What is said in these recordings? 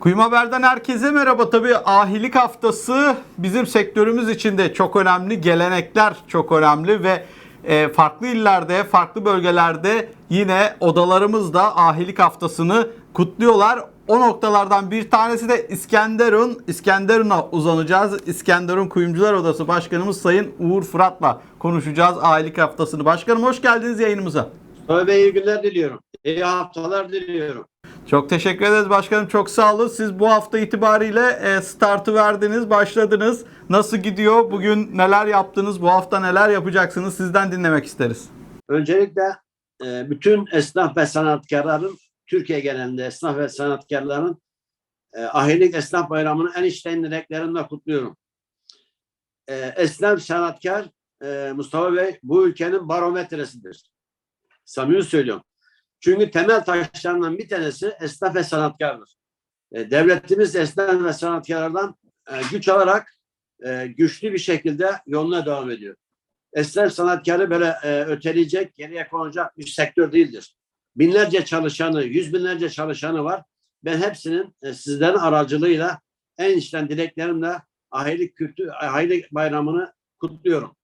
Kuyum Haber'den herkese merhaba. Tabii ahilik haftası bizim sektörümüz için de çok önemli. Gelenekler çok önemli ve e, farklı illerde, farklı bölgelerde yine odalarımız da ahilik haftasını kutluyorlar. O noktalardan bir tanesi de İskenderun. İskenderun'a uzanacağız. İskenderun Kuyumcular Odası Başkanımız Sayın Uğur Fırat'la konuşacağız ahilik haftasını. Başkanım hoş geldiniz yayınımıza. Tövbe iyi günler diliyorum. İyi haftalar diliyorum. Çok teşekkür ederiz başkanım. Çok sağ olun. Siz bu hafta itibariyle e, startı verdiniz, başladınız. Nasıl gidiyor? Bugün neler yaptınız? Bu hafta neler yapacaksınız? Sizden dinlemek isteriz. Öncelikle e, bütün esnaf ve sanatkarların, Türkiye genelinde esnaf ve sanatkarların e, Ahilik Esnaf Bayramı'nı en içten dileklerimle kutluyorum. Esnaf sanatkar Mustafa Bey bu ülkenin barometresidir. Samimi söylüyorum. Çünkü temel taşlarından bir tanesi esnaf ve sanatkardır. E, devletimiz esnaf ve sanatkarlardan e, güç alarak e, güçlü bir şekilde yoluna devam ediyor. Esnaf sanatkarı böyle e, öteleyecek, geriye konacak bir sektör değildir. Binlerce çalışanı, yüz binlerce çalışanı var. Ben hepsinin e, sizlerin aracılığıyla en içten dileklerimle ahilik kültü, ahilik bayramını kutluyorum.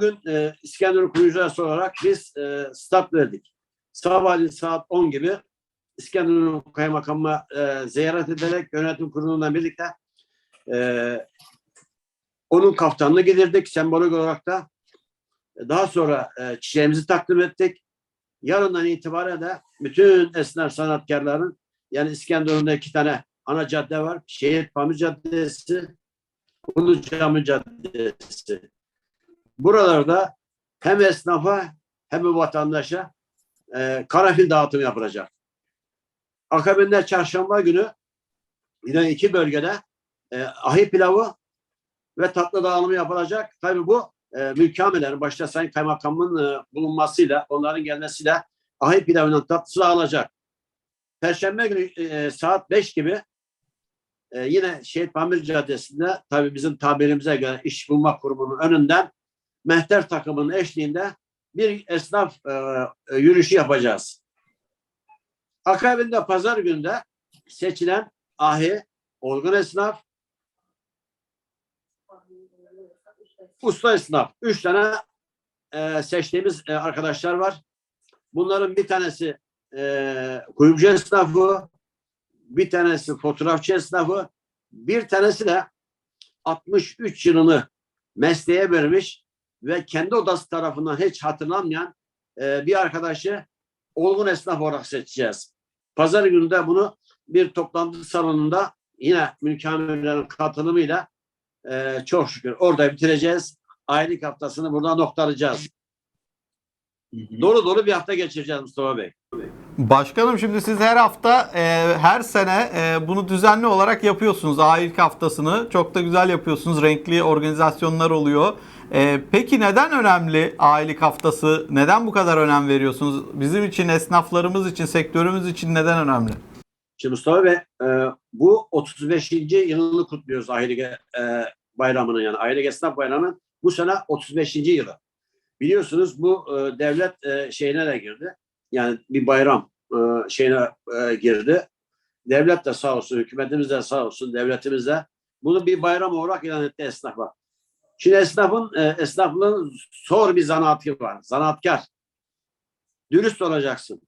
Bugün e, İskenderun Kuyucular olarak biz e, start verdik. Sabahleyin saat 10 gibi İskenderun Kaymakamı'na e, ziyaret ederek yönetim kurulundan birlikte e, onun kaftanını getirdik. Sembolik olarak da daha sonra e, çiçeğimizi takdim ettik. Yarından itibaren de bütün esnaf sanatkarların yani İskenderun'da iki tane ana cadde var. Şehit Pamir Caddesi, Ulu Cami Caddesi. Buralarda hem esnafa hem vatandaşa e, karanfil dağıtımı yapılacak. Akabinde çarşamba günü yine iki bölgede e, ahi pilavı ve tatlı dağılımı yapılacak. Tabii bu e, mülkamelerin başta Sayın Kaymakamın e, bulunmasıyla, onların gelmesiyle ahi pilavının tatlısı dağılacak. Perşembe günü e, saat 5 gibi e, yine Şehit Pamir Caddesi'nde tabii bizim tabirimize göre iş bulma kurumunun önünden mehter takımının eşliğinde bir esnaf e, e, yürüyüşü yapacağız. Akabinde pazar günde seçilen ahi, olgun esnaf, usta esnaf. Üç tane e, seçtiğimiz e, arkadaşlar var. Bunların bir tanesi e, kuyumcu esnafı, bir tanesi fotoğrafçı esnafı, bir tanesi de 63 yılını mesleğe vermiş ve kendi odası tarafından hiç hatırlanmayan e, bir arkadaşı olgun esnaf olarak seçeceğiz. Pazar günü de bunu bir toplantı salonunda yine mülkamirlerin katılımıyla e, çok şükür orada bitireceğiz. Aylık haftasını burada noktalayacağız. Dolu dolu bir hafta geçireceğiz Mustafa Bey. Başkanım şimdi siz her hafta, e, her sene e, bunu düzenli olarak yapıyorsunuz. Ahilik haftasını çok da güzel yapıyorsunuz. Renkli organizasyonlar oluyor. E, peki neden önemli ahilik haftası? Neden bu kadar önem veriyorsunuz? Bizim için, esnaflarımız için, sektörümüz için neden önemli? Şimdi Mustafa Bey e, bu 35. yılını kutluyoruz Ahilik e, bayramının yani Ahilik Esnaf Bayramı'nın bu sene 35. yılı. Biliyorsunuz bu e, devlet e, şeyine de girdi. Yani bir bayram e, şeyine e, girdi. Devlet de sağ olsun, hükümetimiz de sağ olsun, devletimiz de bunu bir bayram olarak ilan etti esnafa. Şimdi esnafın, e, esnaflığın zor bir zanaatı var. Zanaatkar. Dürüst olacaksın.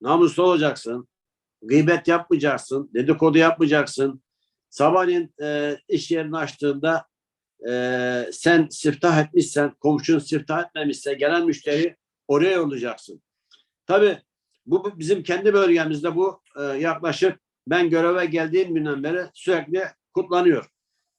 Namuslu olacaksın. Gıybet yapmayacaksın. Dedikodu yapmayacaksın. Sabahleyin e, iş yerini açtığında e, sen siftah etmişsen, komşun siftah etmemişse gelen müşteri oraya yollayacaksın. Tabii bu bizim kendi bölgemizde bu e, yaklaşık ben göreve geldiğim günden beri sürekli kutlanıyor.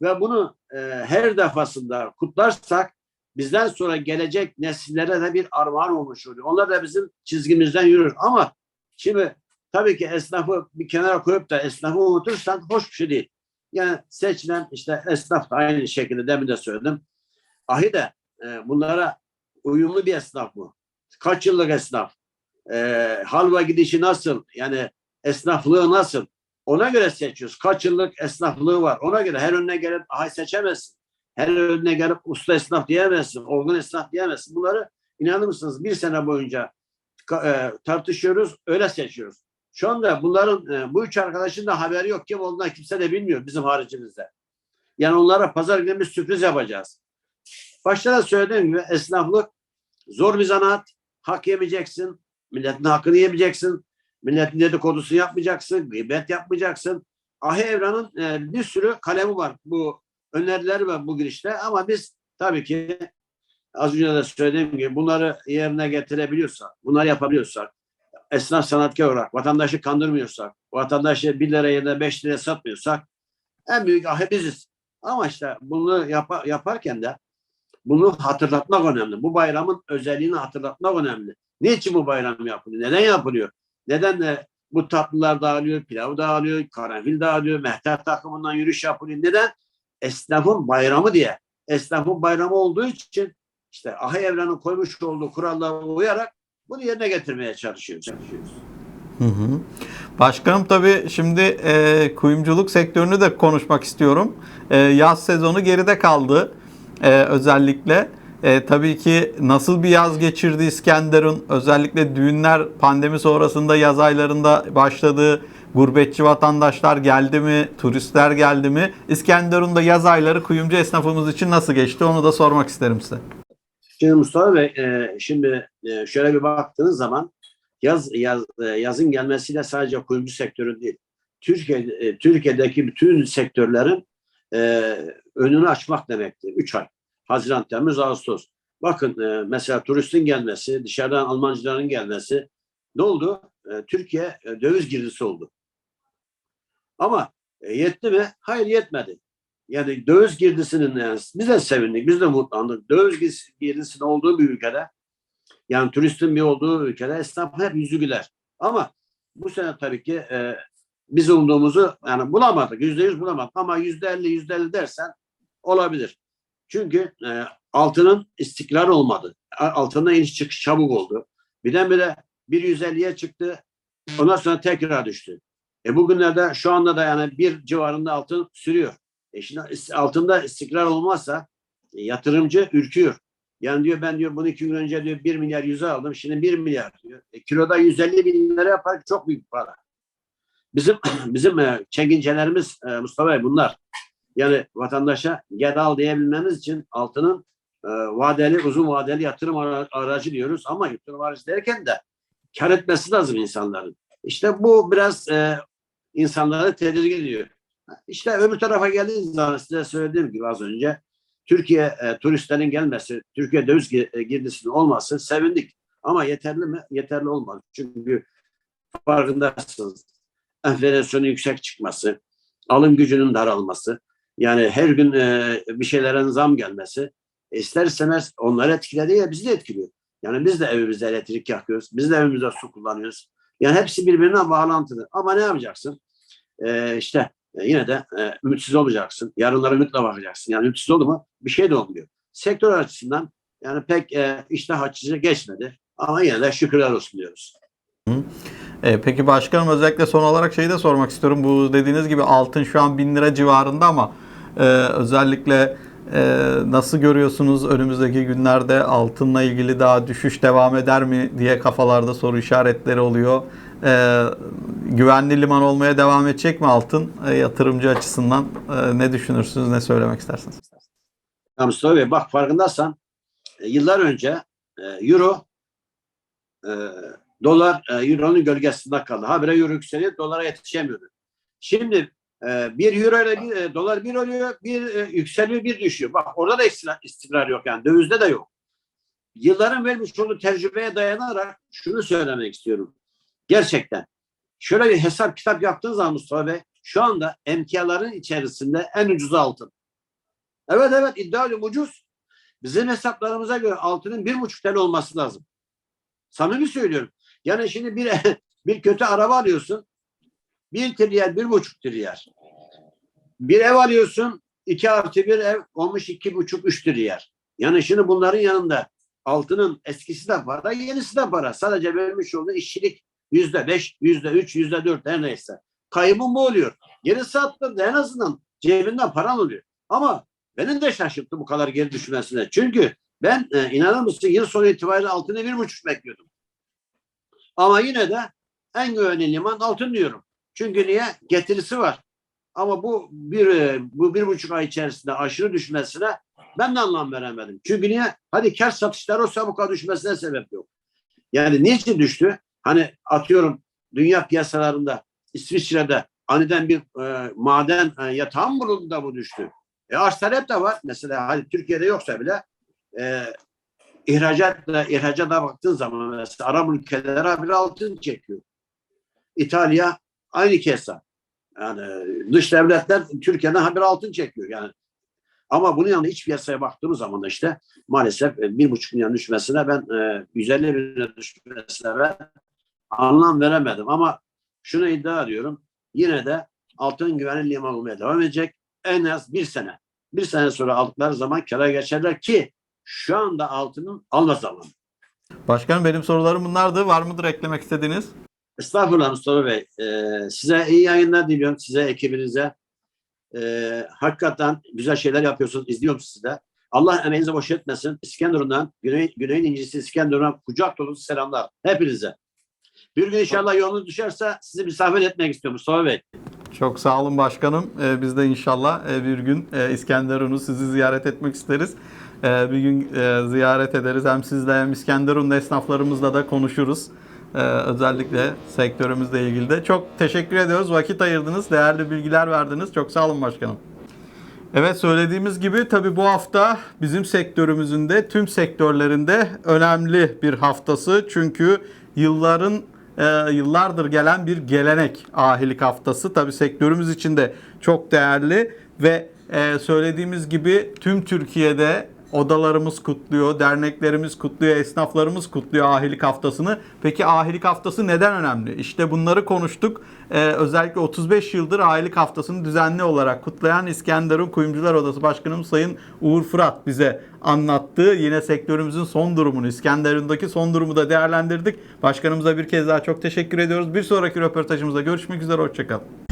Ve bunu e, her defasında kutlarsak bizden sonra gelecek nesillere de bir armağan olmuş oluyor. Onlar da bizim çizgimizden yürür. Ama şimdi tabii ki esnafı bir kenara koyup da esnafı unutursan hoş bir şey değil. Yani seçilen işte esnaf da aynı şekilde demin de söyledim. Ahi de e, bunlara uyumlu bir esnaf bu. Kaç yıllık esnaf. E, halva gidişi nasıl, yani esnaflığı nasıl, ona göre seçiyoruz. Kaç yıllık esnaflığı var, ona göre her önüne gelip ay seçemezsin. Her önüne gelip usta esnaf diyemezsin, olgun esnaf diyemezsin. Bunları inanır mısınız bir sene boyunca e, tartışıyoruz, öyle seçiyoruz. Şu anda bunların, e, bu üç arkadaşın da haberi yok. Kim olduğundan kimse de bilmiyor bizim haricimizde. Yani onlara pazar günü bir sürpriz yapacağız. Başta da söylediğim gibi esnaflık zor bir zanaat. Hak yemeyeceksin. Milletin hakkını yemeyeceksin. Milletin dedikodusunu yapmayacaksın. Gıybet yapmayacaksın. Ahi Evran'ın e, bir sürü kalemi var bu önerileri var bu girişte ama biz tabii ki az önce de söylediğim gibi bunları yerine getirebiliyorsak, bunları yapabiliyorsak, esnaf sanatkar olarak vatandaşı kandırmıyorsak, vatandaşı 1 lira yerine 5 liraya satmıyorsak en büyük ahi biziz. Ama işte bunu yapa- yaparken de bunu hatırlatmak önemli. Bu bayramın özelliğini hatırlatmak önemli. Niçin bu bayram yapılıyor? Neden yapılıyor? Neden de bu tatlılar dağılıyor, pilav dağılıyor, karanfil dağılıyor, mehter takımından yürüyüş yapılıyor. Neden? Esnafın bayramı diye. Esnafın bayramı olduğu için işte Ahi Evren'in koymuş olduğu kurallara uyarak bunu yerine getirmeye çalışıyoruz. çalışıyoruz. Hı hı. Başkanım tabii şimdi e, kuyumculuk sektörünü de konuşmak istiyorum. E, yaz sezonu geride kaldı e, özellikle. E, tabii ki nasıl bir yaz geçirdi İskenderun? Özellikle düğünler pandemi sonrasında yaz aylarında başladı. Gurbetçi vatandaşlar geldi mi? Turistler geldi mi? İskenderun'da yaz ayları kuyumcu esnafımız için nasıl geçti? Onu da sormak isterim size. Şimdi Mustafa Bey, e, şimdi e, şöyle bir baktığınız zaman yaz, yaz e, yazın gelmesiyle sadece kuyumcu sektörü değil, Türkiye e, Türkiye'deki bütün sektörlerin e, önünü açmak demektir. Üç ay. Haziran, Temmuz, Ağustos. Bakın e, mesela turistin gelmesi, dışarıdan Almancıların gelmesi ne oldu? E, Türkiye e, döviz girdisi oldu. Ama e, yetti mi? Hayır yetmedi. Yani döviz girdisinin yani biz de sevindik, biz de mutlandık. Döviz girdisinin olduğu bir ülkede yani turistin bir olduğu ülkede esnaf hep yüzü güler. Ama bu sene tabii ki e, biz umduğumuzu yani bulamadık. Yüzde yüz bulamadık. Ama yüzde elli, yüzde elli dersen olabilir. Çünkü e, altının istikrar olmadı. A- Altında iniş çıkış çabuk oldu. Birdenbire bir 150'ye çıktı. Ondan sonra tekrar düştü. E bugünlerde şu anda da yani bir civarında altın sürüyor. E şimdi altında istikrar olmazsa e, yatırımcı ürküyor. Yani diyor ben diyor bunu iki gün önce diyor 1 milyar yüze aldım. Şimdi 1 milyar diyor. E, kiloda 150 bin lira yapar çok büyük para. Bizim bizim e, çekincelerimiz e, Mustafa Bey bunlar. Yani vatandaşa gel al diyebilmemiz için altının e, vadeli uzun vadeli yatırım ara- aracı diyoruz ama yatırım aracı derken de kar etmesi lazım insanların. İşte bu biraz e, insanları tedirgin ediyor. İşte öbür tarafa geldiğiniz zaman size söylediğim gibi az önce Türkiye e, turistlerin gelmesi, Türkiye döviz e, girdisinin olması sevindik. Ama yeterli mi? Yeterli olmaz. Çünkü farkındasınız. Enflasyonun yüksek çıkması, alım gücünün daralması, yani her gün e, bir şeylerin zam gelmesi e, ister istemez onları etkiledi ya bizi de etkiliyor. Yani biz de evimizde elektrik yakıyoruz, biz de evimizde su kullanıyoruz. Yani hepsi birbirine bağlantılı. Ama ne yapacaksın? E, işte e, yine de e, ümitsiz olacaksın. Yarınlara ümitle bakacaksın. Yani ümitsiz oldu mu bir şey de olmuyor. Sektör açısından yani pek e, iştah açıcı geçmedi. Ama yine de şükürler olsun diyoruz. E, peki başkanım özellikle son olarak şeyi de sormak istiyorum. Bu dediğiniz gibi altın şu an 1000 lira civarında ama e, özellikle e, nasıl görüyorsunuz önümüzdeki günlerde altınla ilgili daha düşüş devam eder mi diye kafalarda soru işaretleri oluyor. E, güvenli liman olmaya devam edecek mi altın e, yatırımcı açısından? E, ne düşünürsünüz, ne söylemek istersiniz? Ya Mustafa Bey bak farkındaysan e, yıllar önce e, euro e, dolar e, euronun gölgesinde kaldı. Habire euro yükseliyor dolara yetişemiyordu. Şimdi e, bir euro ile bir, e, dolar bir oluyor bir e, yükseliyor bir düşüyor. Bak orada da istikrar, yok yani dövizde de yok. Yılların vermiş olduğu tecrübeye dayanarak şunu söylemek istiyorum. Gerçekten şöyle bir hesap kitap yaptığınız zaman Mustafa Bey şu anda emtiaların içerisinde en ucuz altın. Evet evet iddia ediyorum ucuz. Bizim hesaplarımıza göre altının bir buçuk TL olması lazım. Samimi söylüyorum. Yani şimdi bir bir kötü araba alıyorsun. Bir triyer, bir buçuk triyer. Bir ev alıyorsun. iki artı bir ev olmuş iki buçuk, üç triyer. Yani şimdi bunların yanında altının eskisi de para, yenisi de para. Sadece vermiş olduğu işçilik yüzde beş, yüzde üç, yüzde dört her neyse. Kaybın bu oluyor. Geri sattığında en azından cebinden paran oluyor. Ama benim de şaşırttı bu kadar geri düşmesine. Çünkü ben e, inanır mısın yıl sonu itibariyle altını bir buçuk bekliyordum. Ama yine de en güvenli liman altın diyorum. Çünkü niye? Getirisi var. Ama bu bir e, bu bir buçuk ay içerisinde aşırı düşmesine ben de anlam veremedim. Çünkü niye? Hadi kar satışları olsa bu kadar düşmesine sebep yok. Yani niçin düştü? Hani atıyorum dünya piyasalarında İsviçre'de aniden bir e, maden e, yatağı bulundu da bu düştü? E arz talep de var. Mesela hadi Türkiye'de yoksa bile e, ihracatla ihracata baktığın zaman mesela Arap ülkeleri bir altın çekiyor. İtalya aynı kesa. Yani dış devletler Türkiye'den haber altın çekiyor yani. Ama bunun yanında iç piyasaya baktığımız zaman işte maalesef e, bir buçuk milyon düşmesine ben e, 150 bin düşmesine ben anlam veremedim. Ama şunu iddia ediyorum. Yine de altın güvenli liman olmaya devam edecek. En az bir sene. Bir sene sonra aldıkları zaman kara geçerler ki şu anda altının alma zamanı. Başkanım benim sorularım bunlardı. Var mıdır eklemek istediğiniz? Estağfurullah Mustafa Bey. Ee, size iyi yayınlar diliyorum. Size, ekibinize. Ee, hakikaten güzel şeyler yapıyorsunuz. İzliyorum sizi de. Allah emeğinizi boş etmesin. İskenderun'dan, Güney, Güney'in incisi İskenderun'a kucak dolusu selamlar. Hepinize. Bir gün inşallah yolunuz düşerse sizi misafir etmek istiyorum Mustafa Bey. Çok sağ olun başkanım. Ee, biz de inşallah e, bir gün e, İskenderun'u sizi ziyaret etmek isteriz. Ee, bir gün e, ziyaret ederiz. Hem sizle hem İskenderun'da esnaflarımızla da konuşuruz. Ee, özellikle sektörümüzle ilgili de. Çok teşekkür ediyoruz. Vakit ayırdınız. Değerli bilgiler verdiniz. Çok sağ olun başkanım. Evet söylediğimiz gibi tabii bu hafta bizim sektörümüzün de tüm sektörlerinde önemli bir haftası. Çünkü yılların e, yıllardır gelen bir gelenek ahilik haftası. Tabii sektörümüz için de çok değerli ve e, söylediğimiz gibi tüm Türkiye'de odalarımız kutluyor, derneklerimiz kutluyor, esnaflarımız kutluyor ahilik haftasını. Peki ahilik haftası neden önemli? İşte bunları konuştuk. Ee, özellikle 35 yıldır ahilik haftasını düzenli olarak kutlayan İskenderun Kuyumcular Odası Başkanım Sayın Uğur Fırat bize anlattı. Yine sektörümüzün son durumunu, İskenderun'daki son durumu da değerlendirdik. Başkanımıza bir kez daha çok teşekkür ediyoruz. Bir sonraki röportajımızda görüşmek üzere, hoşçakalın.